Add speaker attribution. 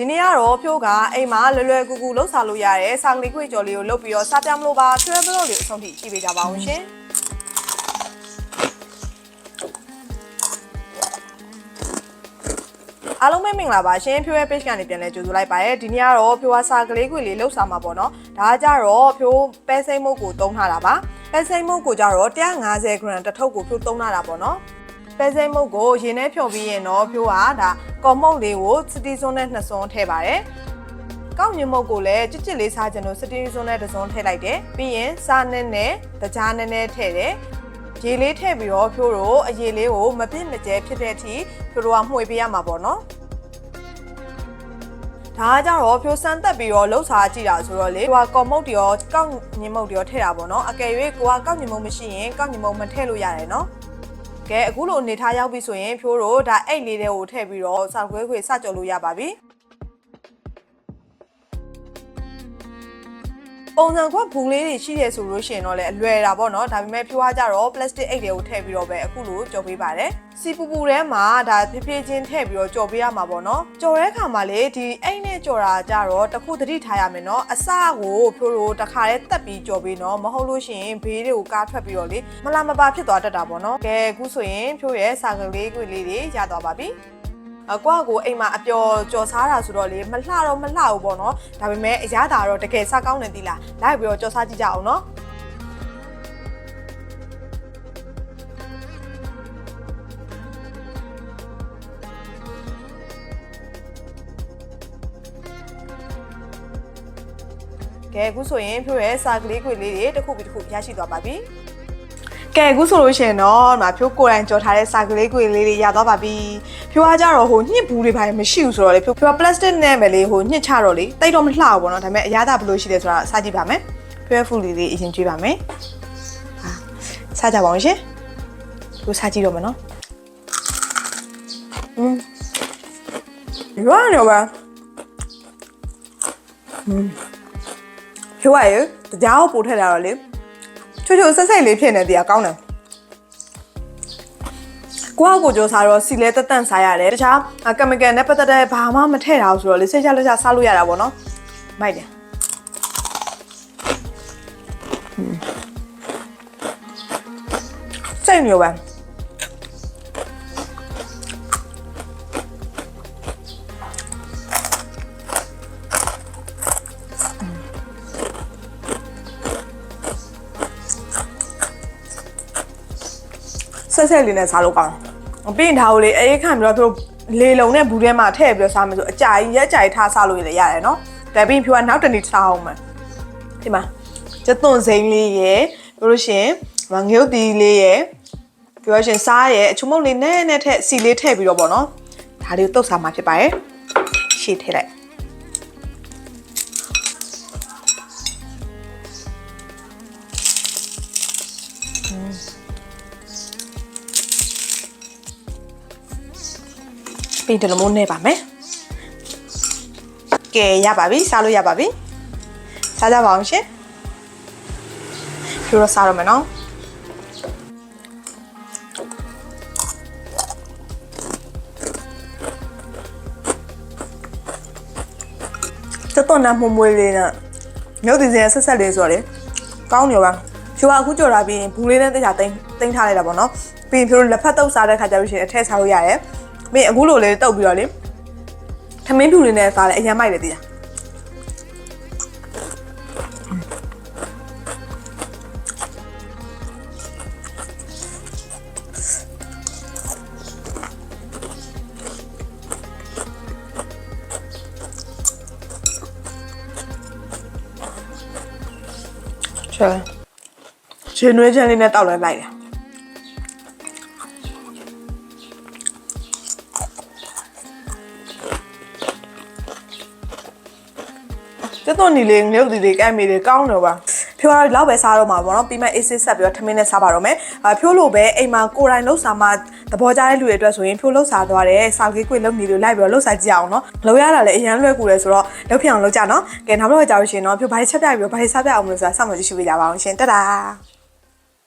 Speaker 1: ဒီနေ့ကတော့ဖြိုးကအိမ်မှာလွယ်လွယ်ကူကူလှုပ်ဆောင်လို့ရတဲ့စာကလေးခွေကြော်လေးကိုလုပ်ပြီးတော့စားပြမလို့ပါထွေးဘလို့လေးအဆုံးထိကြည့်ပေးကြပါအောင်ရှင်အားလုံးပဲမင်္ဂလာပါရှင်ဖြိုးရဲ့ page ကနေပြန်လဲကြိုဆိုလိုက်ပါရစေဒီနေ့ကတော့ဖြိုးကစာကလေးခွေလေးလှုပ်ဆောင်မှာပေါ့နော်ဒါကကြတော့ဖြိုးပဲစိမ့်မုတ်ကိုတုံးထားတာပါပဲစိမ့်မုတ်ကိုကြတော့150 gram တစ်ထုပ်ကိုဖြိုးတုံးထားတာပေါ့နော် ပဲစိမ့်မုတ်ကိုရေထဲဖြော်ပြီးရင်တော့ဖြိုးကဒါကော်မုတ်လေးကိုစတီစွန်းနဲ့နှစ်စွန်းထည့်ပါတယ်။ကောက်ညမုတ်ကိုလည်းကြစ်ကြစ်လေးစားကြလို့စတီစွန်းနဲ့တစ်စွန်းထည့်လိုက်တယ်။ပြီးရင်စားနဲ့နဲ့တကြားနဲ့နဲ့ထည့်တယ်။ရေလေးထည့်ပြီးတော့ဖြိုးတို့အရေလေးကိုမပြစ်မကျဲဖြစ်တဲ့အထိဖြိုးတို့ကမှွေပေးရမှာပေါ့နော်။ဒါကကြတော့ဖြိုးစမ်းတက်ပြီးတော့လှုပ်စားကြည့်တာဆိုတော့လေဟိုကကော်မုတ်တရောကောက်ညမုတ်တရောထည့်တာပေါ့နော်အကယ်၍ကိုကကောက်ညမုတ်မရှိရင်ကောက်ညမုတ်မထည့်လို့ရတယ်နော် ကဲအခုလိုအနေထားရောက်ပြီဆိုရင်ဖြိုးတို့ဒါအိတ်လေးတွေကိုထည့်ပြီးတော့စောက်ခွဲခွေစကြော်လို့ရပါပြီ ပုံစံခွက်ဘူးလေးတွေရှိတယ်ဆိုလို့ရှိရင်တော့လည်းအလွယ်တာပေါ့နော်ဒါပေမဲ့ဖြိုးကကြတော့ plastic အိတ်တွေကိုထည့်ပြီးတော့ပဲအခုလိုကြော်ပေးပါတယ်စီပူပူထဲမှာဒါဖြည်းဖြည်းချင်းထည့်ပြီးတော့ကြော်ပေးရမှာပေါ့နော်ကြော်တဲ့ခါမှာလေဒီအိတ်နဲ့ကြော်တာကြတော့တစ်ခုသတိထားရမယ်နော်အစကိုဖြိုးတို့တစ်ခါတည်းတက်ပြီးကြော်ပေးနော်မဟုတ်လို့ရှိရင်ဘေးတွေကိုကားထွက်ပြီးတော့လေမလာမပါဖြစ်သွားတတ်တာပေါ့နော်ကဲအခုဆိုရင်ဖြိုးရဲ့စာကလေးကွေလေးတွေရသွားပါပြီ အကွာကိုအိမ်မှာအပျော်ကြော်စားတာဆိုတော့လေမလှတော့မလှဘူးပေါ့နော်ဒါပေမဲ့အရသာတော့တကယ်စားကောင်းတယ်သီလားလိုက်ပြီးတော့ကြော်စားကြည့်ကြအောင်နော်ကဲအခုဆိုရင်ဖြိုးရဲ့စာကလေးခွေလေးတွေတစ်ခုပြီးတစ်ခုရရှိသွားပါပြီ ကဲအခုဆိုလို့ရှိရင်တော့ငါဖြိုးကိုယ်တိုင်ကြော်ထားတဲ့စာကလေးခွေလေးတွေရသွားပါပြီဖြိုးအားကြတော့ဟိုညှစ်ဘူးတွေဘာမရှိဘူးဆိုတော့လေဖြိုးဖြိုးပလတ်စတစ်နဲ့ပဲလေဟိုညှစ်ချတော့လေတိတ်တော့မလှဘူးပေါ့နော်ဒါပေမဲ့အရသာဘယ်လိုရှိလဲဆိုတာစကြည့်ပါမယ်ဖြိုးရဲ့ဖူလေးလေးအရင်ကြည့်ပါမယ်ဟာစကြပါအောင်ရှင်ဖြိုးစကြည့်တော့မယ်နော်อืมရွာနေပါอืม ဖြိုးရရတရားကိုပို့ထက်လာတော့လေ ချွတ်ချွတ်ဆက်ဆက်လေးဖြစ်နေတရားကောင်းတယ်ကိုယ့်အကိုကြိုးစားတော့စီလဲတက်တန့်စားရတယ်တခြားကမီကယ်နဲ့ပတ်သက်တဲ့ဘာမှမထည့်တာဘူးဆိုတော့လေစိတ်ချလက်ချစားလို့ရတာပေါ့နော်မိုက်တယ်စိတ်ညိုပဲ ဆက်ဆက်လေးနဲ့စားလို့ကောင်းတယ်ပြီးရင်ဒါကိုလေအေးခံပြီးတော့သူတို့လေလုံနဲ့ဘူးထဲမှာထည့်ပြီးတော့စားမယ်ဆိုအကြာကြီးရက်ကြာကြီးထားစားလို့လည်းရတယ်နော်ဒါပြီးရင်ဖြူကနောက်တစ်နေ့စားအောင်မယ်ဒီမှာကျသွန်စိမ့်လေးရယ်ပြီးလို့ရှရင်ငရုတ်တီလေးရယ်ပြီးလို့ရှရင်စားရယ်အချုံမုတ်လေးနဲ့နဲ့ထည့်စီလေးထည့်ပြီးတော့ပေါ့နော်ဒါလေးကိုတုတ်စားမှာဖြစ်ပါရဲ့ရှေ့ထည့်လိုက် ပြီးတယ်လို့မိုးနေပါမယ်ကဲရပါပြီစားလို့ရပါပြီစားကြပါအောင်ရှင်ပြတော့စားရမယ်နော်တတော်နာမမွေးလေးနဲ့မြုပ်တင်စင်ဆက်ဆက်လေးဆိုတော့လေကောင်းနေပါဖြိုးကအခုကြော်တာပြီးရင်ဘူးလေးနဲ့တိတ်ချာတင်းတင်းထားလိုက်တာပေါ့နော်ပြီးရင်ဖြိုးလက်ဖက်တုပ်စားတဲ့ခါကျလို့ရှိရင်အထက်စားလို့ရတယ် ပြီးရင်အခုလိုလေးတုပ်ပြီးတော့လေထမင်းဖြူလေးနဲ့စားလဲအရင်မိုက်တယ်တည်လားချဲချင်းနွေးချမ်းလေးနဲ့တောက်လိုက်လိုက်တယ် ကျတော့နီလေးငရုတ်တီလေးကဲမီလေးကောင်းတော့ပါဖြိုးရတော့ပဲစားတော့မှာပေါ့နော်ပြီးမှအေးစစ်ဆက်ပြီးတော့ထမင်းနဲ့စားပါတော့မယ်အဖြိုးလို့ပဲအိမ်မှာကိုယ်တိုင်လှုပ်စားမှသဘောကျတဲ့လူတွေအတွက်ဆိုရင်ဖြိုးလှုပ်စားသွားတယ်စောက်ကြီးကွေလှုပ်နေလို့လိုက်ပြီးတော့လှုပ်စားကြည့်အောင်နော်လှုပ်ရတာလည်းအရန်လွယ်ကူတယ်ဆိုတော့လှုပ်ဖြစ်အောင်လှုပ်ကြနော်ကဲနောက်တော့ကြာလို့ရှိရင်တော့ဖြိုးဘာတွေချက်ပြပြီးတော့ဘာတွေစားပြအောင်မလို့ဆိုတာစောင့်မျှော်ကြည့်ရှုပေးကြပါအောင်ရှင်တက်တာ